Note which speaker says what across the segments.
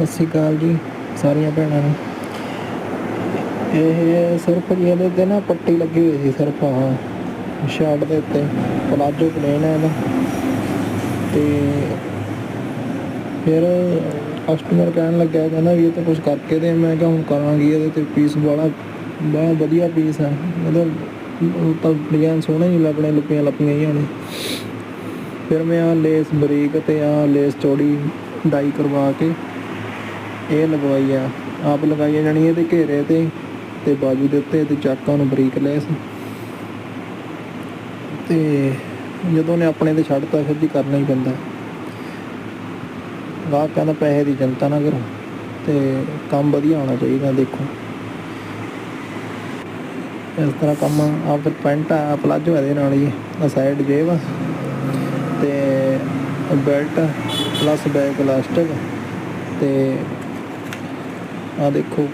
Speaker 1: ਸਤਿ ਸ਼੍ਰੀ ਅਕਾਲ ਜੀ ਸਾਰੀਆਂ ਭੈਣਾਂ ਨੂੰ। ਇਹ ਸਿਰਫ ਇਹਦੇ ਤੇ ਨਾ ਪੱਟੀ ਲੱਗੀ ਹੋਈ ਸੀ ਸਿਰਫ ਆਹ ਸ਼ਰਟ ਦੇ ਉੱਤੇ ਪਲਾਜੋ ਪਲੇਨ ਹੈ ਇਹਦਾ। ਤੇ ਫਿਰ ਕਸਟਮਰ ਕਹਿਣ ਲੱਗਿਆ, ਕਹਿੰਦਾ ਵੀ ਇਹ ਤਾਂ ਕੁਝ ਕਰਕੇ ਦੇ, ਮੈਂ ਕਿਹਾ ਹੁਣ ਕਰਾਂਗੀ ਇਹਦੇ ਤੇ ਪੀਸ ਵਾਲਾ ਬਹੁਤ ਵਧੀਆ ਪੀਸ ਹੈ। ਮਤਲਬ ਉਹ ਤਾਂ ਡਿਜ਼ਾਈਨ ਸੋਹਣੇ ਹੀ ਲੱਗਣੇ, ਲੱਪੀਆਂ ਲੱਪੀਆਂ ਹੀ ਹੋਣੇ ਫਿਰ ਮੈਂ ਆ ਲੇਸ ਬਰੀਕ ਤੇ ਆ ਲੇਸ ਚੌੜੀ ਡਾਈ ਕਰਵਾ ਕੇ ਇਹ ਲਗਵਾਈ ਆ। ਆਪ ਲਗਾਈਆਂ ਜਾਣੀਆਂ ਜਾਣੀ ਇਹਦੇ ਘੇਰੇ ਤੇ ਤੇ ਬਾਜੂ ਦੇ ਉੱਤੇ ਤੇ ਚਾਕਾਂ ਨੂੰ ਬਰੀਕ ਲੈਸ ਤੇ ਜਦੋਂ ਨੇ ਆਪਣੇ ਤੇ ਛੱਡਤਾ, ਫਿਰ ਜੀ ਕਰਨਾ ਹੀ ਪੈਂਦਾ। ਗਾਹਕ ਕਹਿੰਦਾ ਪੈਸੇ ਦੀ ਚਿੰਤਾ ਨਾ ਕਰੋ, ਤੇ ਕੰਮ ਵਧੀਆ ਹੋਣਾ ਚਾਹੀਦਾ, ਦੇਖੋ। ਇਸ ਤਰ੍ਹਾਂ ਕੰਮ ਆ, ਫਿਰ ਪੈਂਟ ਆ, ਪਲਾਜੋ ਇਹਦੇ ਨਾਲ ਹੀ ਆ ਸਾਈਡ ਜੇਬ ਆ। ਤੇ ਬੈਲਟ ਪਲੱਸ ਬੈਕ ਇਲਾਸਟਿਕ ਤੇ ਆ ਦੇਖੋ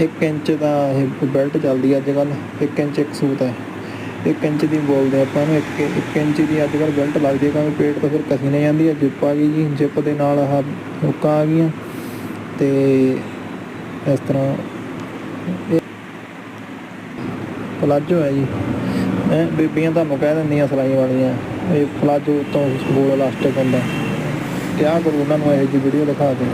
Speaker 1: 1 ਇੰਚ ਦਾ ਇਹ ਬੈਲਟ ਚੱਲਦੀ ਅੱਜ ਕੱਲ 1 ਇੰਚ ਇੱਕ ਸੂਤ ਹੈ। 1 ਇੰਚ ਦੀ ਬੋਲਦੇ ਆਪਾਂ ਨੂੰ 1 1 ਇੰਚ ਦੀ ਅੱਜ ਕੱਲ ਬੈਲਟ ਲੱਗਦੀ ਹੈ ਕਿਉਂਕਿ ਪੇਟ ਤੋਂ ਫਿਰ ਕਸੀ ਨਹੀਂ ਜਾਂਦੀ ਹੈ ਜਿੱਪ ਆ ਗਈ ਜੀ, ਜਿੱਪ ਦੇ ਨਾਲ ਆਹ ਹੁੱਕਾਂ ਆ ਗਈਆਂ। ਤੇ ਇਸ ਤਰ੍ਹਾਂ ਇਹ ਪਲਾਜੋ ਹੈ ਜੀ। ਇਹ ਬੀਬੀਆਂ ਤੁਹਾਨੂੰ ਕਹਿ ਦਿੰਦੀਆਂ ਸਲਾਈ ਵਾਲੀਆਂ, ਇਹ ਪਲਾਜੋ ਤੋਂ ਗੋਲ ਇਲਾਸਟਿਕ ਹੁੰਦਾ। ਕਿਆ ਕਰੂ, ਉਹਨਾਂ ਨੂੰ ਇਹੋ ਜਿਹੀ ਵੀਡੀਓ ਦਿਖਾ ਕੇ